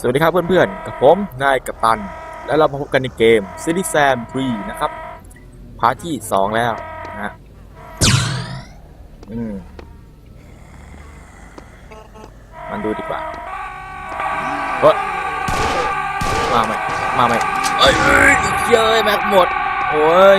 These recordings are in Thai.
สวัสดีครับเพื่อนๆ กับผมนายกัปตัน และเรามาพบกันในเกม City Sam 3นะครับ พาร์ทที่ 2 แล้วนะฮะอืมมันดูดีกว่าเฮ้ยมาไหมมาไหมเอ้ยเอ้ยเย้ยแม็กหมด โอ้ย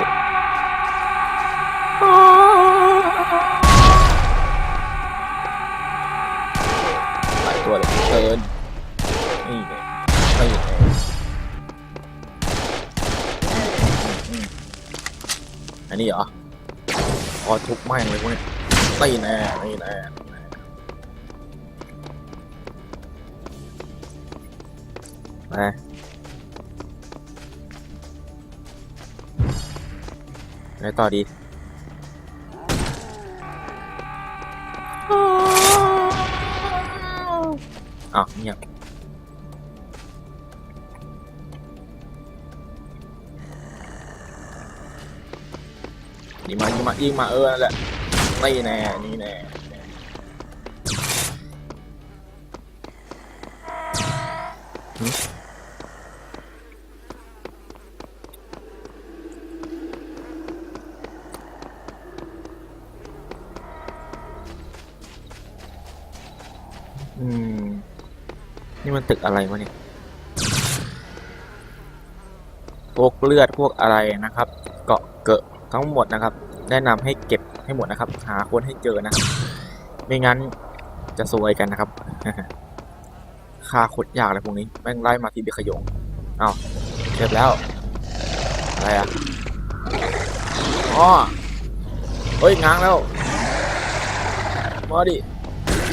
นนี้เหรอพอทุบแม่งเลยพวกนี้ตีแน่นี่แน่มาไงต่อดีอ้าวเงียบ ยิงมายิงมายิงมาเออนั่นแหละนี่แน่นี่แน่อืม นี่มันตึกอะไรวะเนี่ย พวกเลือดพวกอะไรนะครับ เกาะเกอะ ทั้งหมดนะครับ แนะนำให้เก็บให้หมดนะครับ หาคนให้เจอนะครับ ไม่งั้นจะซวยกันนะครับค่าโคตรยากเลยพวกนี้แม่งไล่มาทีเดียวขยงเอา้าเก็บแล้วอะไรอะอ๋อเฮ้ยง้างแล้ว มาดิ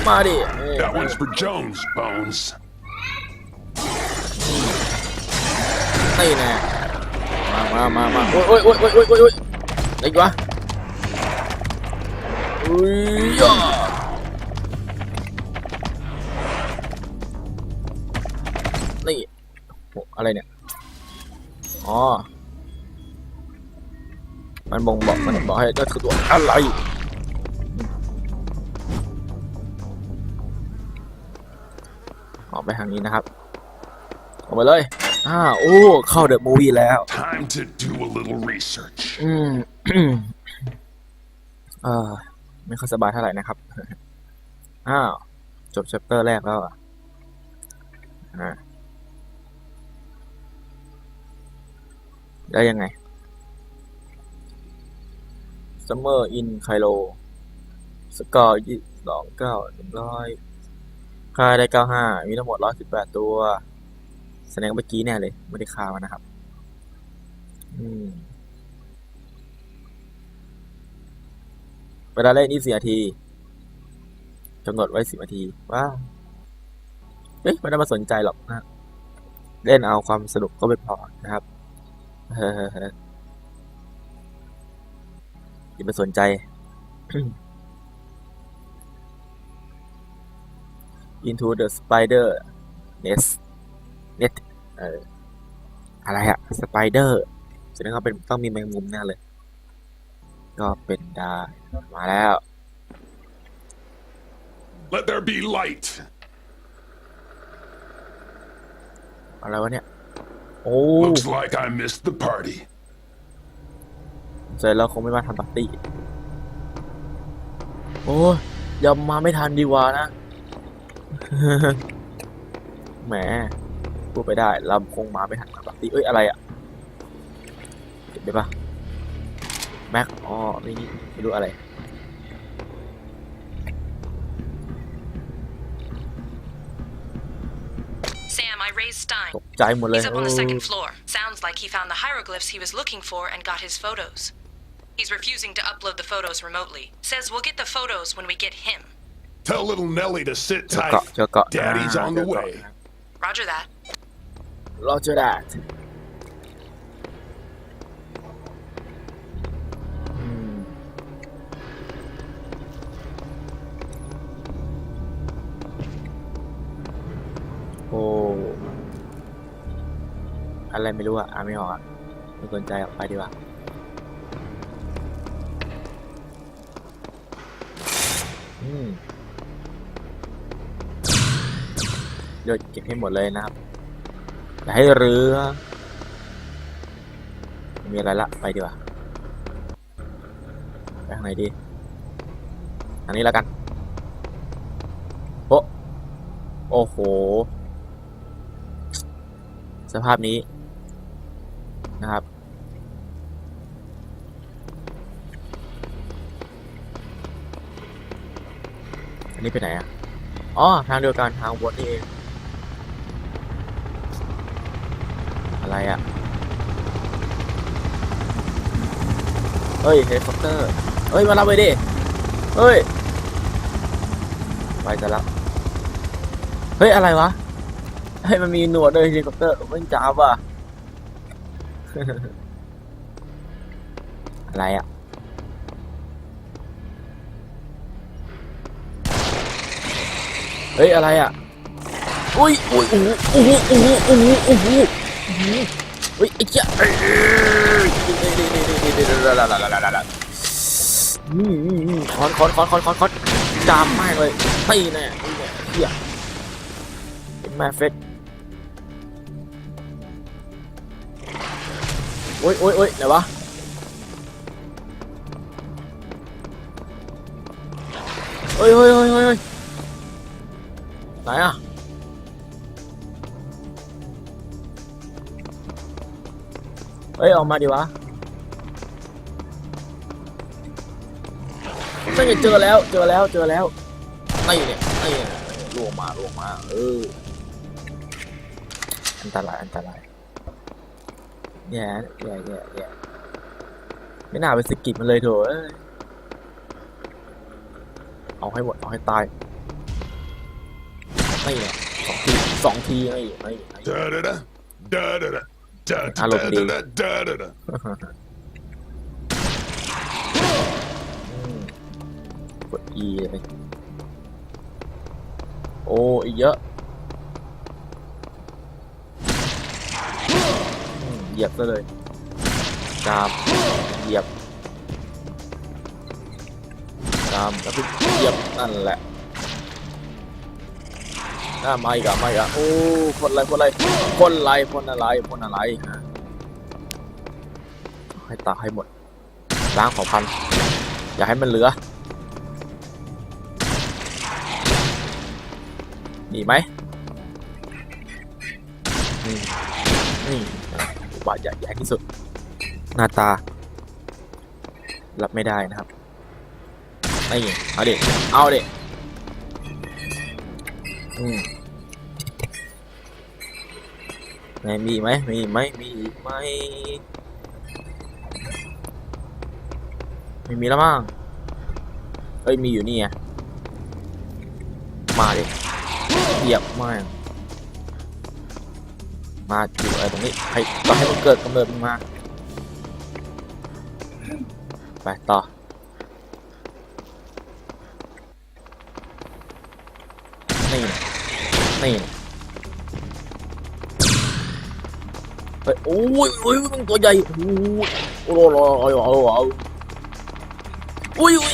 มาดิเอ้ย That one's for Jones, Bones. นี่แน่มามามามาโอ้ยโอ้ยโอ้ยโอ้ยโอ้ยโอ้ยโอ้ยอะ ไรอีกวะอุ้ยอะนี่อะไรเนี่ย อ๋อ มันบ่งบอกมันบอกให้นั่นคือตัวอะไรออกไปทางนี้นะครับ ออกไปเลย อ่าโอ้ เข้าเดอะมูวี่แล้ว Time to do a little research. อืม เออไม่ค่อยสบายเท่าไหร่นะครับ อ้าว จบแชปเตอร์แรกแล้วอะอ่าได้ยังไง Summer in Cairo สกอร์ยี่สองเก้าหนึ่งร้อยค่าได้เก้าห้ามีทั้งหมดร้อยสิบแปดตัว แสดงเมื่อกี้แน่เลยไม่ได้ค่ามันนะครับ อืมเวลาเล่นนี่สี่นาทีกำหนดไว้สิบนาทีว้าวเอ๊ะไม่ได้มาสนใจหรอกนะเล่นเอาความสนุกก็ไม่พอนะครับเฮ้ออย่าไปสนใจ into the spider nest net เอออะไรอะ spider แสดงว่าเป็นต้องมีแมงมุมแน่เลย ก็เป็นได้มาแล้ว Let there be light. อะไรวะเนี่ย โอ้ Looks like I missed the party. เสร็จแล้วคงไม่มาทำปาร์ตี้ โอ้ยยอมมาไม่ทันดีกว่านะ แหม พูดไปได้เราคงมาไม่ทันทำปาร์ตี้เอ้ย อะไรอะเก็บได้ปะแม็กอ๋อไม่นี่ไม่รู้อะไร Sam, I raised Stein. ตกใจหมดเลย He's up เอ on the อ second floor. Sounds like he found the hieroglyphs he was looking for and got his photos. He's refusing to upload the photos remotely. Says we'll get the photos when we get him. Tell little Nellie to sit เจอเกาะ tight. เจอเกาะ Daddy's อ่า on เจ the อเกาะ way. Roger that. รอเจอแดดอืมโอ้อะไรไม่รู้อะอ่านไม่ออกอะไม่สนใจออกไปดีกว่าอืมเดี๋ยวเก็บให้หมดเลยนะครับ อย่าให้เรือไม่มีอะไรละไปดีกว่าไปทางไหนดีอันนี้แล้วกันโอ้โอ้โห สภาพนี้นะครับอันนี้ไปไหนอะ อ๋อ ทางเดียวกันทางวนนี่เอง อะไรอะ เฮ้ยเฮลิคอปเตอร์ เฮ้ย มารับไปดิ เฮ้ย ไปจะละเฮ้ย อะไรวะ เฮ้ย มันมีหนวดด้วยเฮลิคอปเตอร์มันจ้าบอะ อะไรอะเฮ้ย อะไรอะ อุ้ยอุ้ยโอ้โหโอ้โหโอ้โหโอ้อ้โหโอ้ เฮ้ยไอ้เจ้าเอ้ยอืมอืมอืมคอนคอนคอนคอนคอนคอนจามมากเลยตีแน่เฮียเป็นแม่เฟสโอ้ยโอ้ยโอ้ยไหนวะเฮ้ยเฮ้ยเฮ้ยเฮ้ยไหนอะ เฮ้ยออกมาดิวะไม่เจอแล้วเจอแล้วเจอแล้วนี่เนี่ยนี่เนี่ยลวงมาลวงมาเอออันตรายอันตรายแย่แย่แย่แย่ไม่น่าไปสกิดมันเลยโถอ้ยเอาให้หมดเอาให้ตายไม่เนี่ยสองทีสองทีไม่ไม่ไม่ Da da da. Da da da. Da da Hello, da Dave. da da da da. กด E เลยโอ้อีกเยอะเหยียบซะเลยกามเหยียบกามแล้วก็เหยียบนั่นแหละ น่ามาอีกอะมาอีกอะโอ้คนอะไรคนอะไรคนอะไรคนอะไรคนอะไรให้ตายให้หมดล้างเผ่าพันธุ์อย่าให้มันเหลือมีไหมนี่นี่บาดใหญ่ใหญ่ที่สุด หน้าตา รับไม่ได้นะครับนี่เอาเด็กเอาเด็ก อืมไหนมีไหมมีไหมมีอีกไหมไม่มีแล้วมั้งเอ้ยมีอยู่นี่ไงมาดิเหยียบมากมาอยู่อะไรตรงนี้ให้ก็ให้มันเกิดกำเนิดมาไปต่อ นี่นะ นี่นะเฮ้ยโอ้ยโอ้ยมันตัวใหญ่โอ้ยโอ้โหโอ้โหโอ้โหโอ้โหโอ้ยโอ้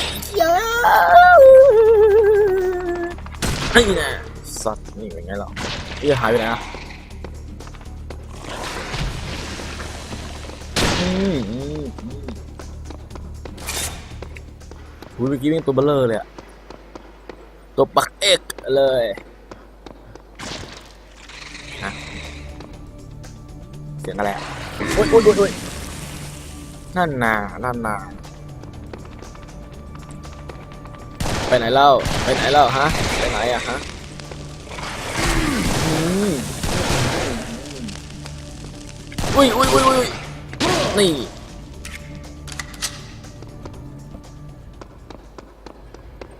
ยนี่นะสัตว์นี่เป็นไงล่ะนี่หายไปไหนอะอืมอืมอืมอุ้ยเมื่อกี้เป็นตัวเบลเลอร์เลยอะตัวปักเอกเลย เสียงอะไรอะโอ๊ยโอ๊ยโอ๊ยโอ๊ยนั่นนานั่นนาไปไหนเล่า ไปไหนเล่าฮะ ไปไหนอะฮะอืมอุ้ยอุ้ยอุ้ยอุ้ยนี่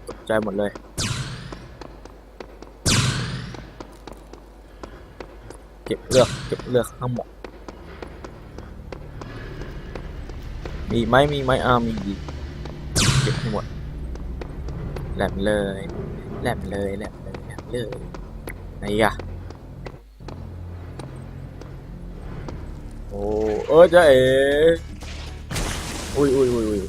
ตกใจหมดเลย เก็บเลือก เก็บเลือกทั้งหมด มีไหมมีไหมอ่ามีอีกเก็บให้หมดแหลมเลยแหลมเลยแหลมเลยแหลมเลยไหนอะโอ้เออจะเอ๋อุ้ยอุ้ยอุ้ยอุ้ย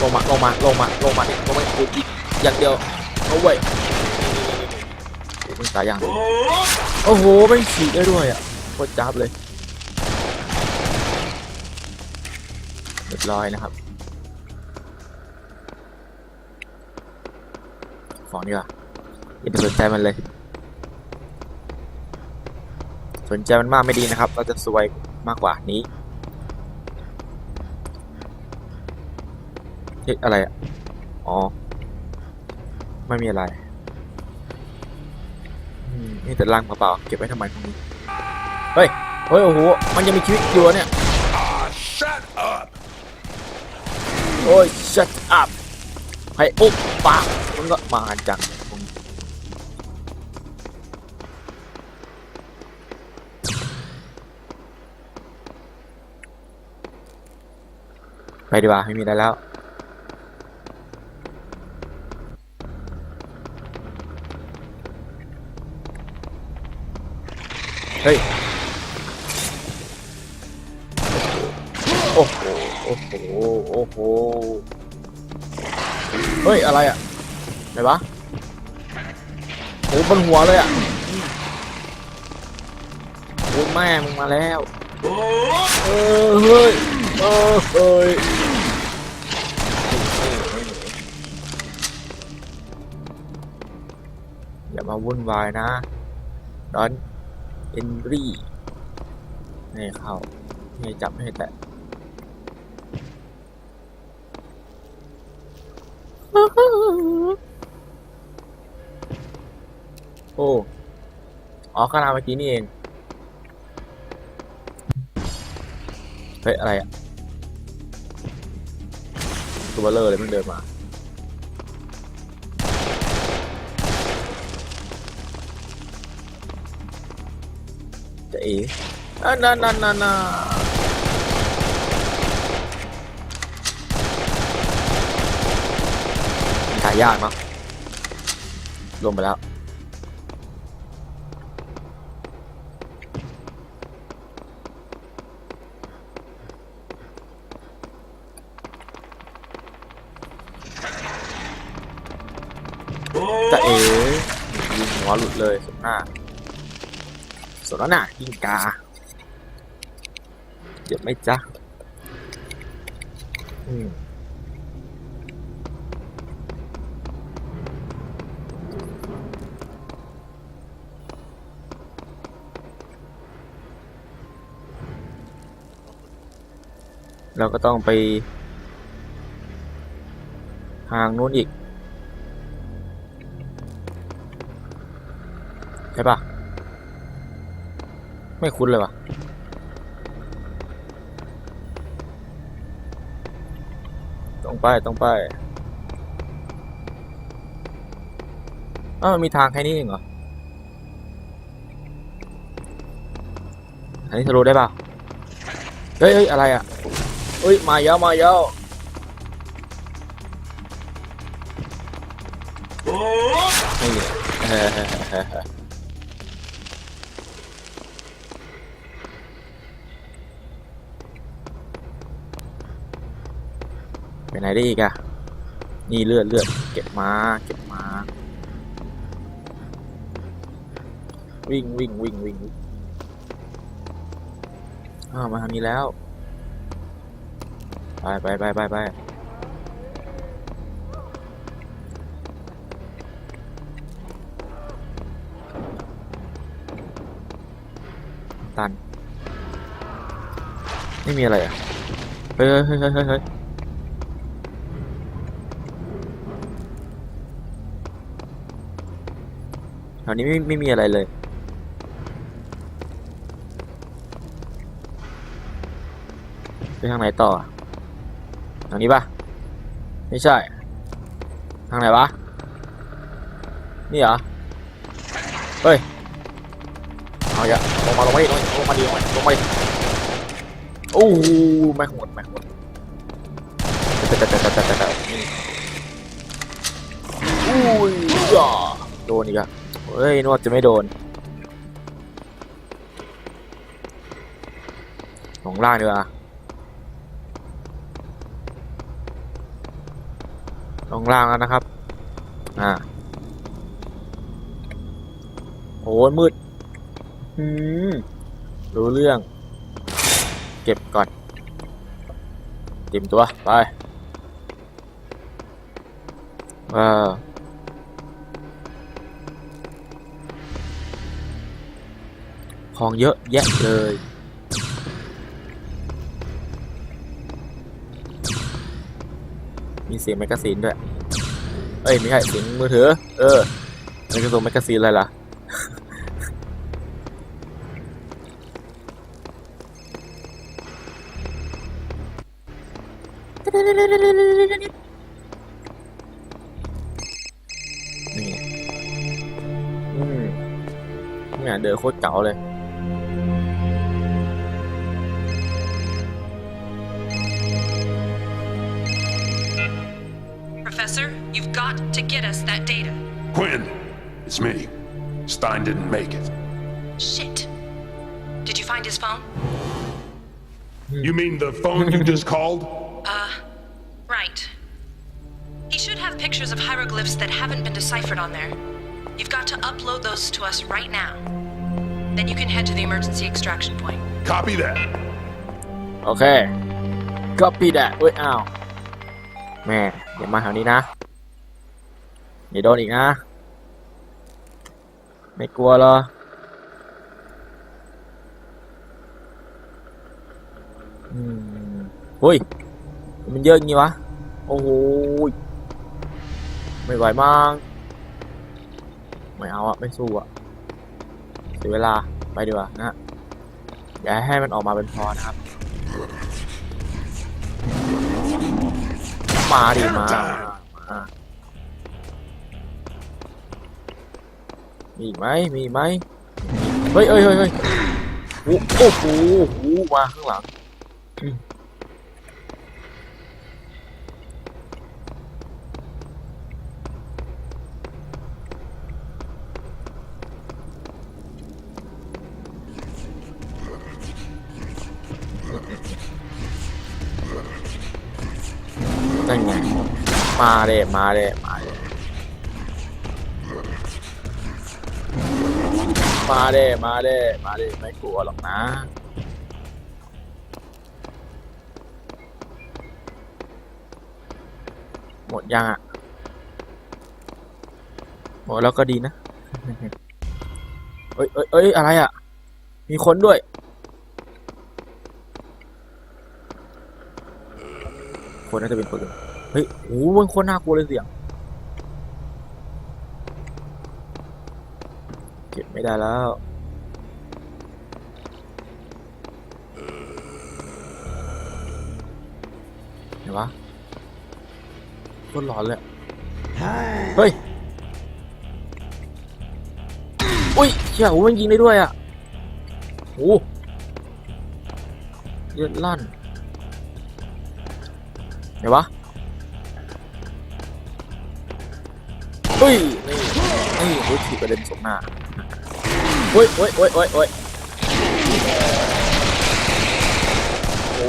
ลงมาลงมาลงมาลงมาดิลงมาดิกูยิอย่างเดียวเอาไว้โอ้โหมันตายยังโอ้โหไม่ฉีกได้ด้วยอะโคตรจับเลย บร้อยนะครับ ของดีกว่าอย่าไปสนใจมันเลย สนใจมันมากไม่ดีนะครับ เราจะซวยมากกว่านี้เฮ้ยอะไรอ๋อ ไม่มีอะไรอืมนี่แต่ลังเปล่าๆเก็บไว้ทำไมตรงนี้ เฮ้ย เฮ้ย โอ้โห มันยังมีชีวิตอยู่เนี่ย Ah, shut up. โอ้ย shut up ให้อุบปากมันก็มาจังไปดีกว่าไม่มีอะไรแล้วเฮ้ย โอ้โห อ้โห โอ้โห เฮ้ย อะไรอะ ไหนวะโอ้บนหัวเลยอะโอ้แม่มึงมาแล้ว เออ เฮ้ย เออ เฮ้ยอย่ามาวุ่นวายนะดอนเอนรี่ให้เข้าให้จับให้แตะ โอ้อ๋อข้างหน้าเมื่อกี้นี่เอง เฮ้ย อะไรอะตัวเบลเลอร์เลยมันเดินมา จะเอ๋อันนั้นนั่นนั่นน่ายยากเนาะลงไปแล้ว ห้าสุดแล้วน่ะยิงกาเจ็บไหมจ๊ะอืมเราก็ต้องไป ทางนู้นอีก ช่ปะไม่คุ้นเลยวะต้องไปต้องไปอ้าวมันมีทางแค่นี้เองเหรออันนี้ทะลุได้ปะเฮ้ยเฮ้ยอะไรอะเฮ้ย มาเยอะมาเยอะนี่เออ ไหนได้อีกอะนี่เลือดเลือดเก็บมาเก็บมาวิ่งวิ่งวิ่งวิ่งวิ่งอ้าวมาทางนี้แล้ว ไปไปไปไปไปตัน ไม่มีอะไรอะ เฮ้ยเฮ้ยเฮ้ยเฮ้ยเฮ้ยเฮ้ย แถ วนี้ไม่ไม่มีอะไรเลยไปทางไหนต่อทางนี้ปะไม่ใช่ ทางไหนวะ นี่เหรอ เฮ้ย เอาอย่าลงมาลงมาดิลงลงมาดิลงมาลงมาดิโอ้โหไม่หมดไม่หมดแต่แต่แต่แต่แต่แต่อุ้ยอะโดนอีกอะ เฮ้ยนวดจะไม่โดนลงล่างดีกว่าลงล่างแล้วนะครับ อ่าโอ้มืด อืม รู้เรื่อง เก็บก่อนเตรียมตัว ไปว้า ของเยอะแยะเลย มีเสียงแมกกาซีนด้วย เอ้ย ไม่ใช่เสียงมือถือ เออมันกระสุนแมกกาซีนอะไรล่ะนี่อืมเนี่ยเดินโคตรเก๋าเลย Professor, you've got to get us that data. Quinn, it's me. Stein didn't make it. Shit. Did you find his phone? You mean the phone you just called? Uh, right. He should have pictures of hieroglyphs that haven't been deciphered on there. You've got to upload those to us right now. Then you can head to the emergency extraction point. Copy that. Okay. Copy that. Wait, now. Man. อย่ามาแถวนี้นะอย่าโดนอีกนะ ไม่กลัวเหรออืมเฮ้ย มันเยอะงี้วะ โอ้โห ไม่ไหวมั้งไม่เอาอะไม่สู้อะเสียเวลา ไปดีกว่านะอย่าให้มันออกมาเป็นพอนะครับ มาดิมามามีอีกไหมมีอีกไหมเฮ้ยเฮ้ยเฮ้ยเฮ้ยโอ้โอ้โหโอ้โหมาข้างหลัง มาเด้มาเด้มาเด้มาเด้มาเด้มาเด้ไม่กลัวหรอกนะหมดยังอะหมดแล้วก็ดีนะเอ้ยเอ้ยเอ้ยอะไรอะ มีคนด้วยคนน่าจะเป็นปืน เฮ้ยโอ้โหมันโคตรน่ากลัวเลยเสียง เก็บไม่ได้แล้ว เห็นปะโคตรร้อนเลยอะเฮ้ย อุ้ยเชี่ยโอ้มันยิงได้ด้วยอะโอ้เลือดลั่นเห็นปะ เฮ้ยนี่นี่โอ้ยถีบกระเด็นสมหน้าเฮ้ยเฮ้ยเฮ้ยเฮ้ยเฮ้ยโอ้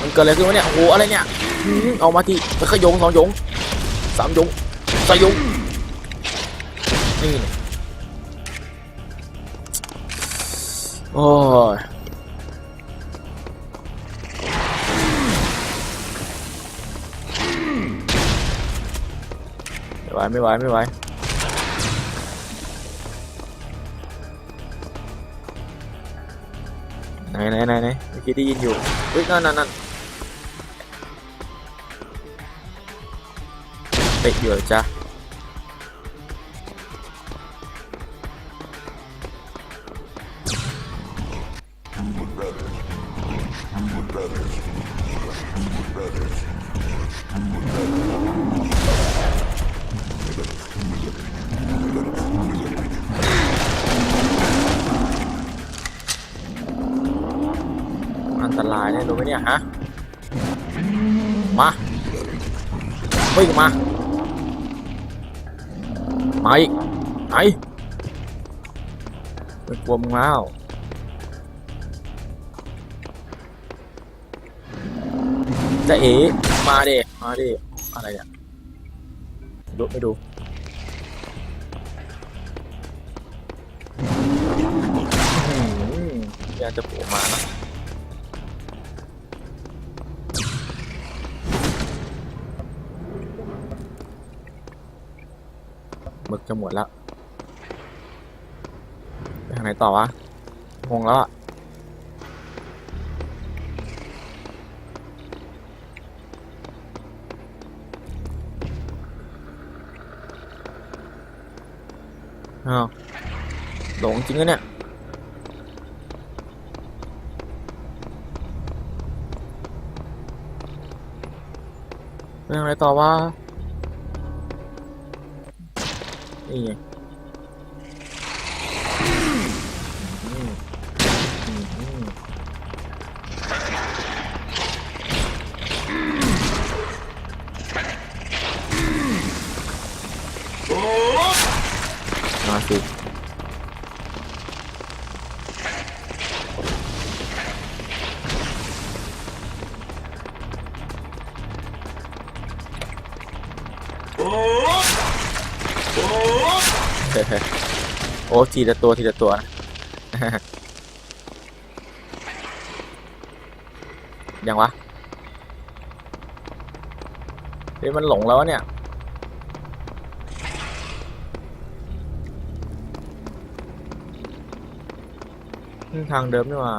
มันเกิดอะไรขึ้นวะเนี่ย โอ้โห อะไรเนี่ยเอามาที่ไปขยงสองยงสามยงสี่ยงนี่โอ้ย ไม่ไหวไม่ไหวไม่ไหวไหนไหนไหนไหนเมื่อกี้ได้ยินอยู่เฮ้ยนั่นนั่นนั่นเตะอยู่เหรอจ๊ะ อันตรายเนี่ยรู้ไหมเนี่ยฮะ มาวิ่งมา มาอีกไหนไม่กลัวมึงแล้วจะเอ๋มาเดมาเดอะไรเนี่ย ดูให้ดูอยากจะโผล่มานะมึกจะหมดแล้วไปทางไหนต่อวะงงแล้วอะ อ้าวหลงจริงนะเนี่ยเรื่องอะไรต่อว่านี่ไง โอ้ทีละตัวทีละตัวนะยังวะเฮ้ยมันหลงแล้วเนี่ย ทางเดิมนี่ว่า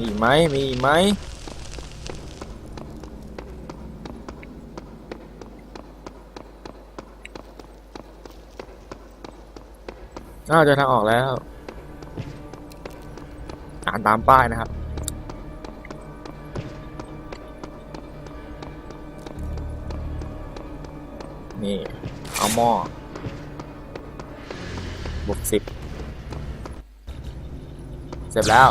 มีไหมมีไหมอ้าจอทางออกแล้ว อ่านตามป้ายนะครับ นี่ เอาหม้อบวกสิบ เสร็จแล้ว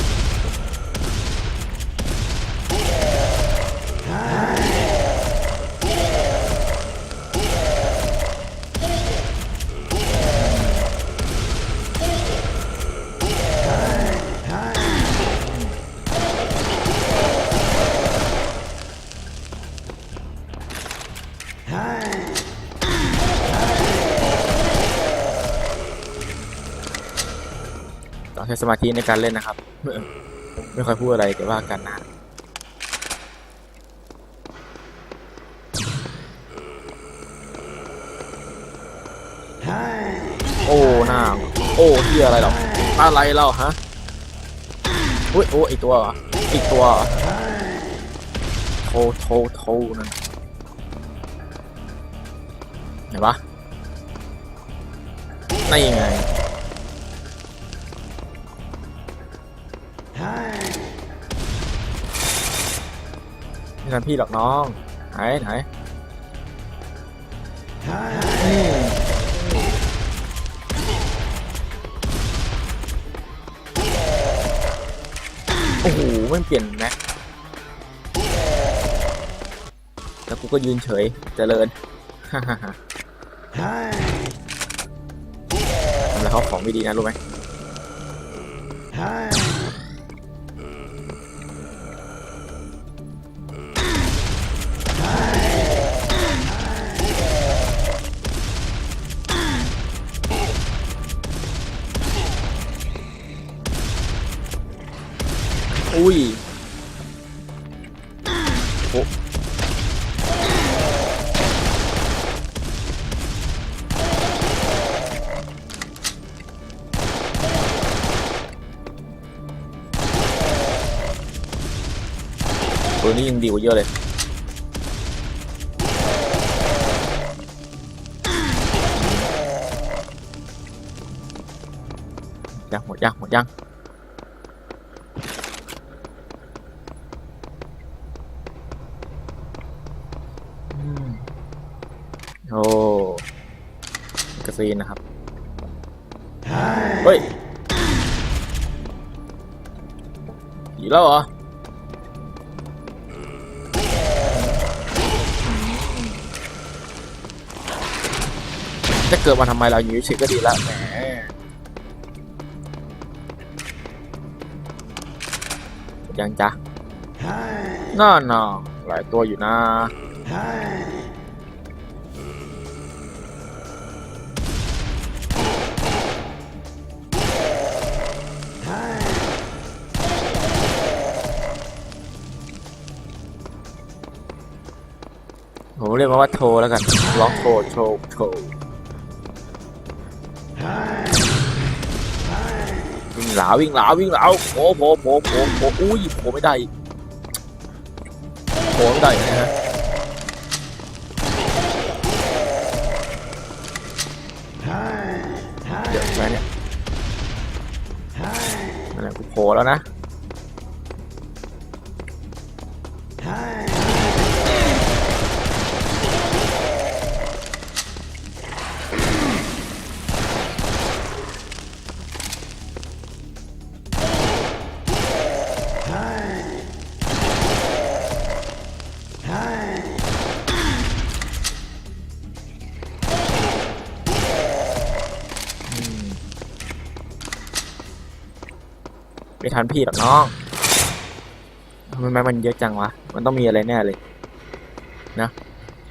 ช้สมาธิในการเล่นนะครับ ไม่ค่อยพูดอะไรแต่ว่ากันนะโอ้หน้าโอ้ที่อะไรหรออะไรเราฮะอุ้ยโอ้อีกตัวอีกตัวโทโทโทนั่นไหนวะนี่ไง ทำพี่หรอกน้องไหนไหนอืมโอ้โหไม่เปลี่ยนแม็กแล้วกูก็ยืนเฉยเจริญฮ่าฮ่าฮ่าทำแล้วเขาของไม่ดีนะรู้ไหม ดีกว่าเยอะเลย ยังหมดยังหมดยังโอ้กระซีนนะครับ เฮ้ยอีกแล้วเหรอ เกิดมาทำไมเราอยู่เฉยก็ดีล้วแหมยังจ๊ะน่าน่าหลายตัวอยู่นะผมเรียกว่าโทรแล้วกัน ล็อกโทรโทรโท งหลาวิ่งหลาวิ่งหลาโผล่โผล่โผล่โผล่โผล่อุ้ยโผล่ไม่ได้โผล่ไม่ได้นะฮะเดี๋ยวไปเนี่ยนั่นแหละกูโผล่แล้วนะ ทันพี่หรอกน้องทำไมมันเยอะจังวะ มันต้องมีอะไรแน่เลย นะ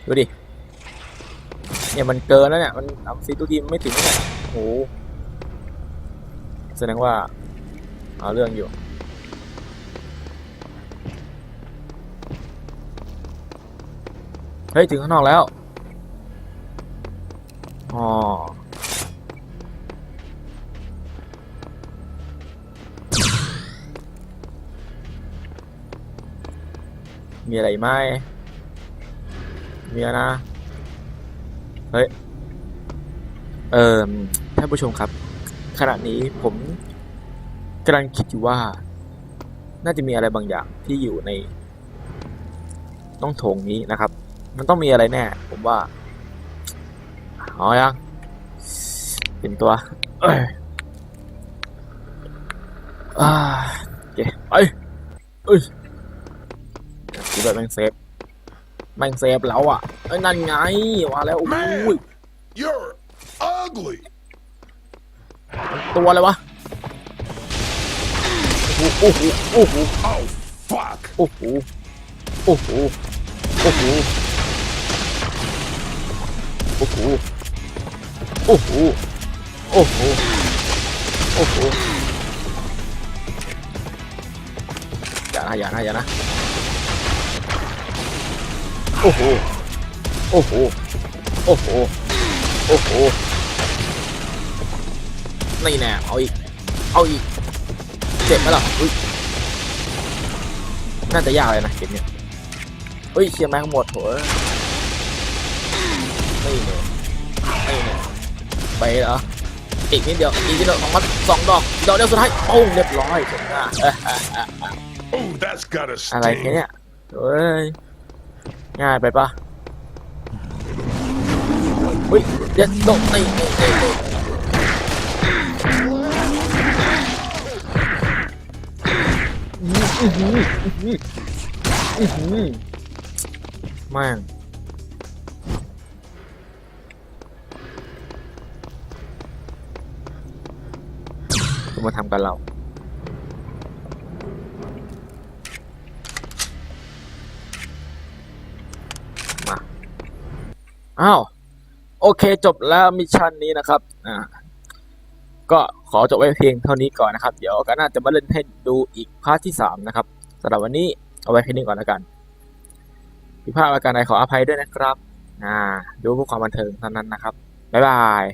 ดูดิ เนี่ยมันเกินแล้วเนี่ย มันทำซีตูทีมไม่ถึงเนี่ยโอ้โหแสดงว่า เอาเรื่องอยู่เฮ้ย ถึงข้างนอกแล้ว อ๋อ มีอะไรไหมมีนะ เฮ้ย เอ่อท่านผู้ชมครับ ขณะนี้ผมกำลังคิดอยู่ว่า น่าจะมีอะไรบางอย่างที่อยู่ใน ต้องโถงนี้นะครับ มันต้องมีอะไรแน่ ผมว่าอ๋อยังเห็นตัวเอ้ยอ่าโอเคไปเอ้ย ดว่าแม่งเซฟแม่งเซฟแล้วอะเอ้ยนั่นไงว่าแล้วโอ้ย Man, you're ugly. ตัวอะไรวะโอ้โหโอ้โห Oh, fuck. โอ้โหโอ้โหโอ้โหโอ้โหโอ้โหโอ้โหโอ้โหอย่านะอย่านะอย่านะ โอ้โห โอ้โห โอ้โห โอ้โห นี่แน่เอาอีก เอาอีก เจ็บไหมล่ะอุ้ย น่าจะยากเลยนะเกมเนี้ยเฮ้ยเชียร์แม่งหมดโถเอ้ยไม่เนี่ยไม่เนี่ยไปเหรออีกนิดเดียว อีกนิดเดียวสองมัดสองดอกดอกเดียวสุดท้ายโอ้งเรียบร้อยจบหน้าเอ้ย Oh, that's gotta อะไร sting. เนี่ยเฮ้ย ง่ายไปปะเฮ้ยเด็ดโดดตีแม่งจะมาทำกับเรา อ้าวโอเคจบแล้วมิชชั่นนี้นะครับอ่าก็ขอจบไว้เพียงเท่านี้ก่อนนะครับ เดี๋ยวก็น่าจะมาเล่นให้ดูอีกพาร์ทที่สามนะครับสำหรับวันนี้เอาไว้แค่นี้ก่อนแล้วกันผิดพลาดประการใดขออภัยด้วยนะครับ อ่า ดูเพื่อความบันเทิงเท่านั้นนะครับ บ๊ายบาย